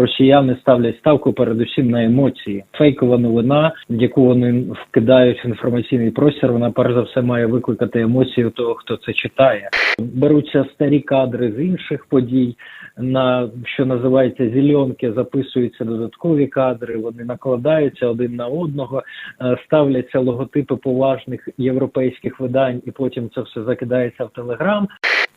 Росіяни ставлять ставку передусім на емоції. Фейкова новина, яку вони вкидають в інформаційний простір, вона перш за все має викликати емоції у того, хто це читає. Беруться старі кадри з інших подій. На що називається зільонки, записуються додаткові кадри. Вони накладаються один на одного, е, ставляться логотипи поважних європейських видань, і потім це все закидається в телеграм.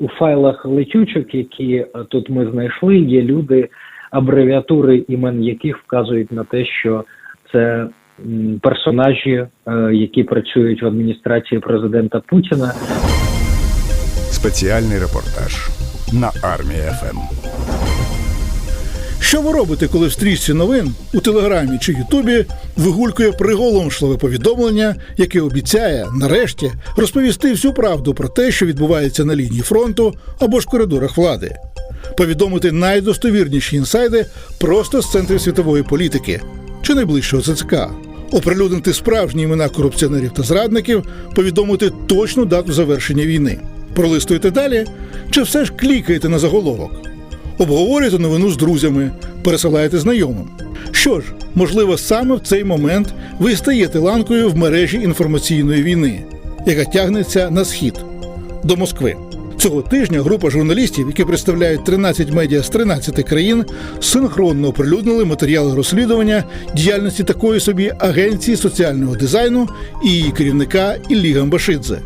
У файлах летючок, які е, тут ми знайшли, є люди, абревіатури імен яких вказують на те, що це персонажі, е, які працюють в адміністрації президента Путіна. Спеціальний репортаж на армія ФМ. Що ви робите, коли в стрічці новин у телеграмі чи Ютубі вигулькує приголомшливе повідомлення, яке обіцяє нарешті розповісти всю правду про те, що відбувається на лінії фронту або ж коридорах влади, повідомити найдостовірніші інсайди просто з центрів світової політики чи найближчого ЦЦК, оприлюднити справжні імена корупціонерів та зрадників, повідомити точну дату завершення війни. Пролистуєте далі, чи все ж клікаєте на заголовок? обговорюєте новину з друзями, пересилаєте знайомим. Що ж, можливо, саме в цей момент ви стаєте ланкою в мережі інформаційної війни, яка тягнеться на схід до Москви. Цього тижня група журналістів, які представляють 13 медіа з 13 країн, синхронно оприлюднили матеріали розслідування діяльності такої собі агенції соціального дизайну і її керівника Іллі Гамбашидзе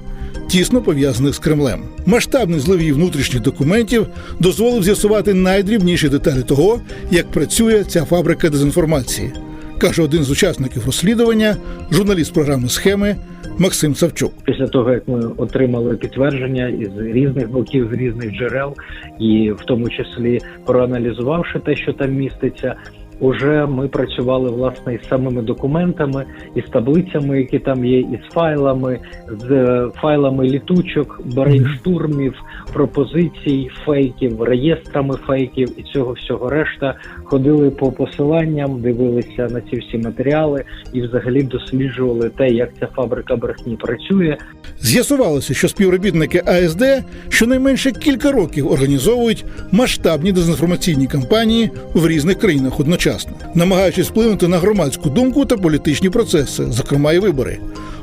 тісно пов'язаних з Кремлем. Масштабний злив її внутрішніх документів дозволив з'ясувати найдрібніші деталі того, як працює ця фабрика дезінформації, каже один з учасників розслідування, журналіст програми схеми Максим Савчук. Після того як ми отримали підтвердження із різних боків, з різних джерел, і в тому числі проаналізувавши те, що там міститься. Уже ми працювали власне із самими документами, із таблицями, які там є, із файлами, з е, файлами літучок, брейнштурмів, пропозицій, фейків, реєстрами фейків і цього всього решта. Ходили по посиланням, дивилися на ці всі матеріали і взагалі досліджували те, як ця фабрика брехні працює. З'ясувалося, що співробітники АСД щонайменше кілька років організовують масштабні дезінформаційні кампанії в різних країнах одночасно, намагаючись вплинути на громадську думку та політичні процеси, зокрема і вибори,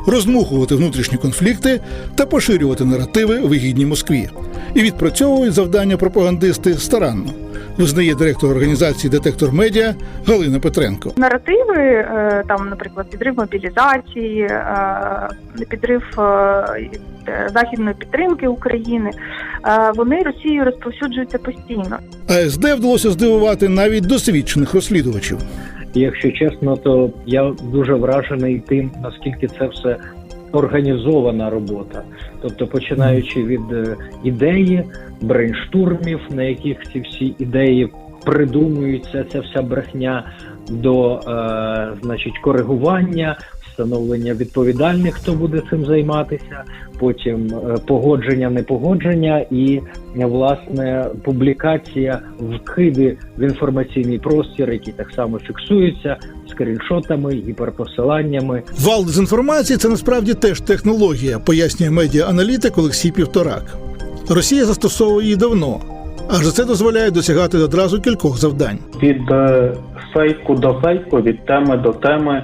роздмухувати внутрішні конфлікти та поширювати наративи вигідні Москві. І відпрацьовують завдання пропагандисти старанно. Визнає директор організації Детектор Медіа Галина Петренко. наративи, е, там, наприклад, підрив мобілізації, е, підрив е, західної підтримки України, е, вони Росією розповсюджуються постійно. АСД вдалося здивувати навіть досвідчених розслідувачів. Якщо чесно, то я дуже вражений тим, наскільки це все організована робота. Тобто, починаючи від е, ідеї, брейнштурмів, на яких ці всі ідеї придумуються, ця вся брехня до е, значить коригування. Встановлення відповідальних, хто буде цим займатися, потім е, погодження, непогодження і е, власне публікація вкиди в інформаційний простір, які так само фіксуються скріншотами, гіперпосиланнями. Вал дезінформації це насправді теж технологія, пояснює медіа-аналітик Олексій Півторак. Росія застосовує її давно, адже це дозволяє досягати одразу кількох завдань. від е, фейку до фейку, від теми до теми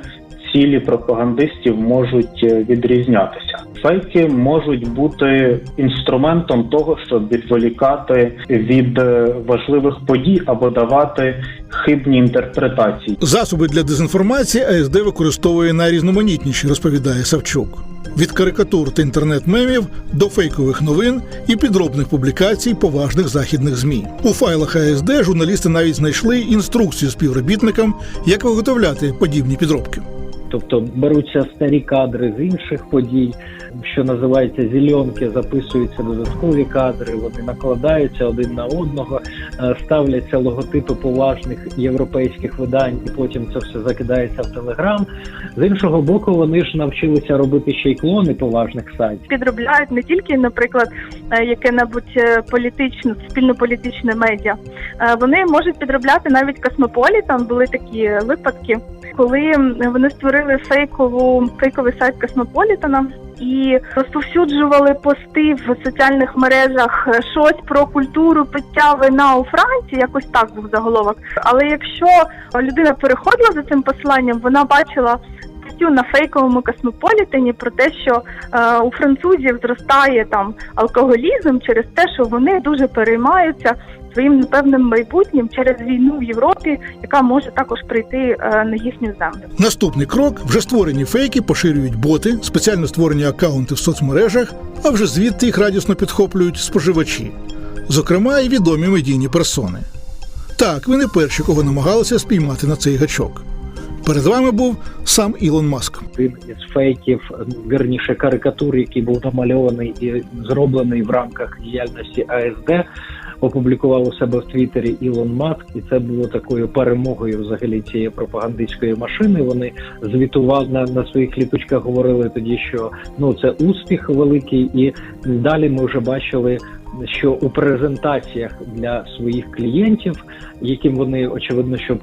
цілі пропагандистів можуть е, відрізнятися. Фейки можуть бути інструментом того, щоб відволікати від е, важливих подій або давати хибні інтерпретації. Засоби для дезінформації АСД використовує найрізноманітніші, розповідає Савчук. Від карикатур та інтернет-мемів до фейкових новин і підробних публікацій поважних західних змі. У файлах АСД журналісти навіть знайшли інструкцію співробітникам, як виготовляти подібні підробки. Тобто беруться старі кадри з інших подій, що називається зільонки, записуються додаткові кадри, вони накладаються один на одного, е, ставляться логотипи поважних європейських видань, і потім це все закидається в телеграм. З іншого боку, вони ж навчилися робити ще й клони поважних сайтів. Підробляють не тільки, наприклад, е, яке-небудь е, політичне, спільно-політичне медіа. Вони можуть підробляти навіть Космополітан. Були такі випадки, коли вони створили фейкову фейковий сайт Космополітана. і розповсюджували пости в соціальних мережах е, щось про культуру пиття вина у Франції. Якось так був заголовок. Але якщо людина переходила за цим посиланням, вона бачила. На фейковому космополітені про те, що е, у французів зростає там алкоголізм через те, що вони дуже переймаються своїм непевним майбутнім через війну в Європі, яка може також прийти е, на їхню землю. Наступний крок вже створені фейки поширюють боти, спеціально створені акаунти в соцмережах, а вже звідти їх радісно підхоплюють споживачі, зокрема і відомі медійні персони. Так, ви не перші, кого намагалися спіймати на цей гачок. Перед вами був сам Ілон Маск. один із фейків, вірніше карикатур, який був намальований і зроблений в рамках діяльності АСД, опублікував у себе в Твіттері Ілон Маск, і це було такою перемогою взагалі цієї пропагандистської машини. Вони звітували на, на своїх літочках, говорили тоді, що ну це успіх великий, і далі ми вже бачили. Що у презентаціях для своїх клієнтів, яким вони очевидно, що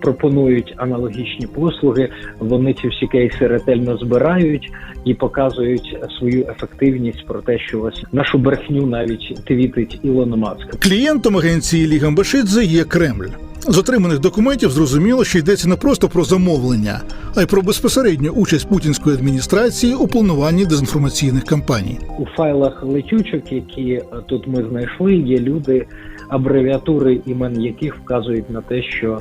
пропонують аналогічні послуги, вони ці всі кейси ретельно збирають і показують свою ефективність про те, що ось нашу брехню навіть твітить Ілон Маск. Клієнтом агенції Ліга Мбашидзе є Кремль. З отриманих документів зрозуміло, що йдеться не просто про замовлення, а й про безпосередню участь путінської адміністрації у плануванні дезінформаційних кампаній. У файлах летючок, які е, тут ми знайшли, є люди, абревіатури імен яких вказують на те, що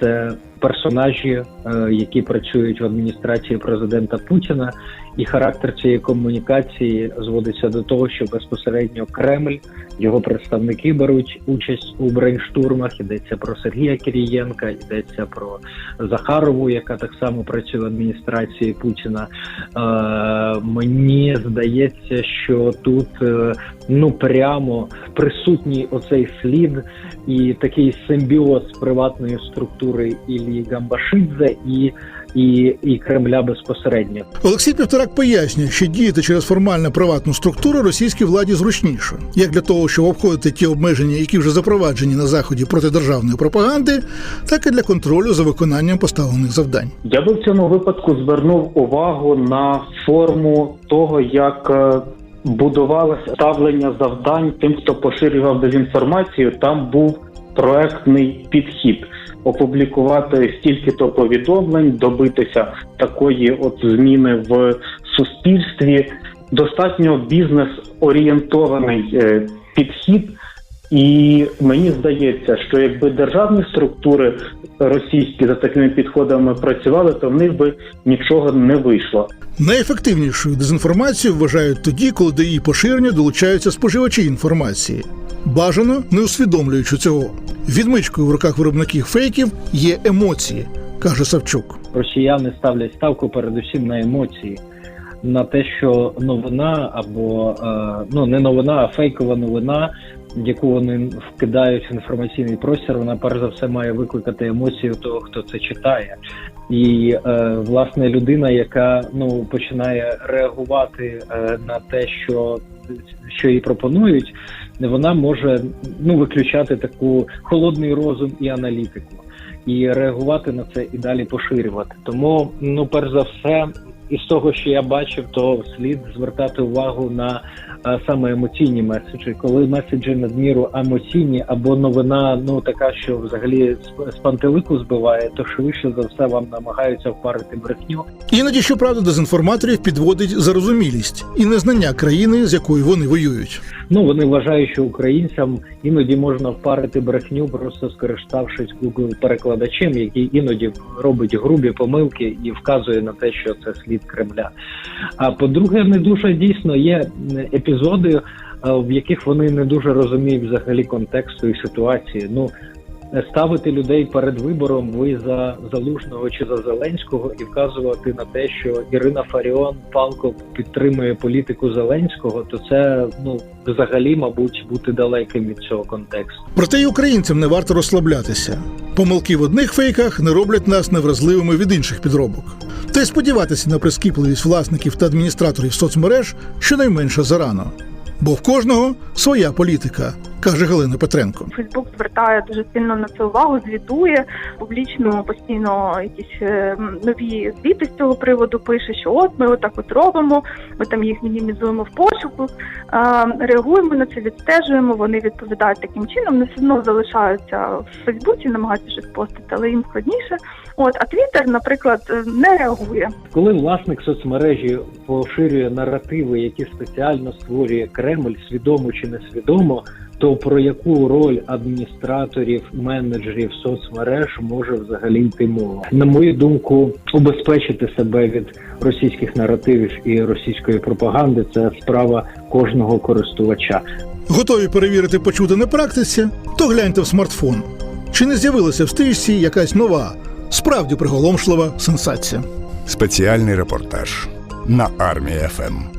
це персонажі, е, які працюють в адміністрації президента Путіна, і характер цієї комунікації зводиться до того, що безпосередньо Кремль, його представники беруть участь у брейнштурмах. Йдеться про Сергія Кирієнка, йдеться про Захарову, яка так само працює в адміністрації Путіна. Е, мені здається, що тут е, ну прямо присутній оцей слід і такий симбіоз приватної структури Іллі Гамбашидзе і, і, і Кремля безпосередньо. Олексій Півторак пояснює, що діяти через формально приватну структуру російській владі зручніше, як для того, щоб обходити ті обмеження, які вже запроваджені на заході протидержавної пропаганди, так і для контролю за виконанням поставлених завдань. Я би в цьому випадку звернув увагу на форму того, як е, будувалося ставлення завдань тим, хто поширював дезінформацію. Там був проектний підхід. Опублікувати стільки-то повідомлень, добитися такої от зміни в суспільстві, достатньо бізнес-орієнтований е, підхід. І мені здається, що якби державні структури російські за такими підходами працювали, то в них би нічого не вийшло. Найефективнішою дезінформацією вважають тоді, коли до її поширення долучаються споживачі інформації, бажано не усвідомлюючи цього. Відмичкою в руках виробників фейків є емоції, каже Савчук. Росіяни ставлять ставку передусім на емоції, на те, що новина або е, ну не новина, а фейкова новина, яку вони вкидають в інформаційний простір, вона перш за все має викликати емоції у того, хто це читає. І е, власне людина, яка ну починає реагувати е, на те, що, що їй пропонують, вона може ну виключати таку холодний розум і аналітику і реагувати на це і далі поширювати. Тому, ну перш за все, із того, що я бачив, то слід звертати увагу на е, саме емоційні меседжі. Коли меседжі надміру емоційні або новина, ну така, що взагалі з- з пантелику збиває, то швидше за все вам намагаються впарити брехню. Іноді, щоправда, дезінформаторів підводить зарозумілість і незнання країни, з якою вони воюють. Ну вони вважають, що українцям іноді можна впарити брехню, просто скориставшись Google перекладачем, який іноді робить грубі помилки і вказує на те, що це слід Кремля. А по-друге, не дуже дійсно є епізоди, в яких вони не дуже розуміють взагалі контексту і ситуації. Ну ставити людей перед вибором ви за залужного чи за Зеленського і вказувати на те, що Ірина Фаріон палко підтримує політику Зеленського, то це ну взагалі, мабуть, бути далеким від цього контексту. Проте й українцям не варто розслаблятися. Помилки в одних фейках не роблять нас невразливими від інших підробок. Та й сподіватися на прискіпливість власників та адміністраторів соцмереж щонайменше зарано. Бо в кожного своя політика, каже Галина Петренко. Фейсбук звертає дуже сильно на це увагу, звітує публічно постійно якісь е, нові звіти з цього приводу. Пише, що от ми отак от робимо. Ми там їх мінімізуємо в пошуку, е, реагуємо на це, відстежуємо. Вони відповідають таким чином. Не все одно залишаються в Фейсбуці, намагаються щось постити, але їм складніше. От а Твіттер, наприклад, е, не реагує. Коли власник соцмережі поширює наративи, які спеціально створює Кремль, свідомо чи несвідомо, то про яку роль адміністраторів, менеджерів соцмереж може взагалі йти мова? На мою думку, убезпечити себе від російських наративів і російської пропаганди це справа кожного користувача. Готові перевірити почуте на практиці? То гляньте в смартфон. Чи не з'явилася в стрічці якась нова, справді приголомшлива сенсація? Спеціальний репортаж на армія ФМ.